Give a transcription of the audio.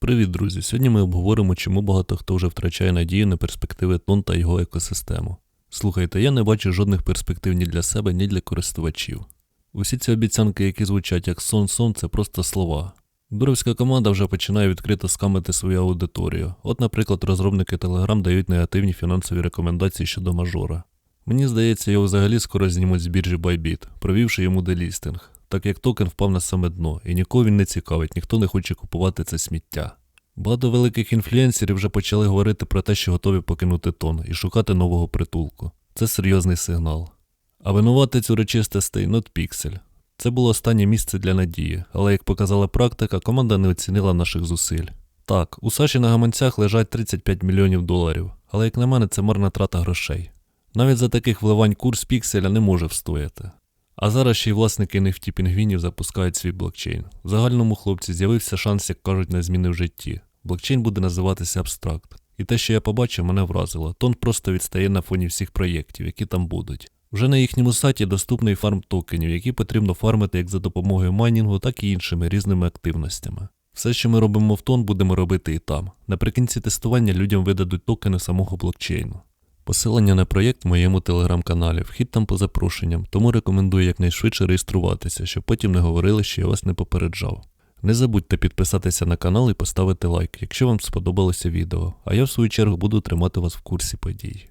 Привіт, друзі! Сьогодні ми обговоримо, чому багато хто вже втрачає надію на перспективи тон та його екосистему. Слухайте, я не бачу жодних перспектив ні для себе, ні для користувачів. Усі ці обіцянки, які звучать як сон-сон, це просто слова. Дуровська команда вже починає відкрито скамити свою аудиторію. От, наприклад, розробники Telegram дають негативні фінансові рекомендації щодо мажора. Мені здається, його взагалі скоро знімуть з біржі Bybit, провівши йому делістинг, так як токен впав на саме дно, і нікого він не цікавить, ніхто не хоче купувати це сміття. Багато великих інфлюенсерів вже почали говорити про те, що готові покинути тон і шукати нового притулку. Це серйозний сигнал. А винуватець урочистостей NotPixel. Це було останнє місце для надії, але як показала практика, команда не оцінила наших зусиль. Так, у Саші на гаманцях лежать 35 мільйонів доларів, але як на мене, це марна трата грошей. Навіть за таких вливань курс пікселя не може встояти. А зараз ще й власники NFT пінгвінів запускають свій блокчейн. В загальному хлопці з'явився шанс, як кажуть, на зміни в житті. Блокчейн буде називатися абстракт. І те, що я побачив, мене вразило. Тон просто відстає на фоні всіх проєктів, які там будуть. Вже на їхньому сайті доступний фарм токенів, які потрібно фармити як за допомогою майнінгу, так і іншими різними активностями. Все, що ми робимо в тон, будемо робити і там. Наприкінці тестування людям видадуть токени самого блокчейну. Посилання на проєкт в моєму телеграм-каналі, вхід там по запрошенням, тому рекомендую якнайшвидше реєструватися, щоб потім не говорили, що я вас не попереджав. Не забудьте підписатися на канал і поставити лайк, якщо вам сподобалося відео, а я в свою чергу буду тримати вас в курсі подій.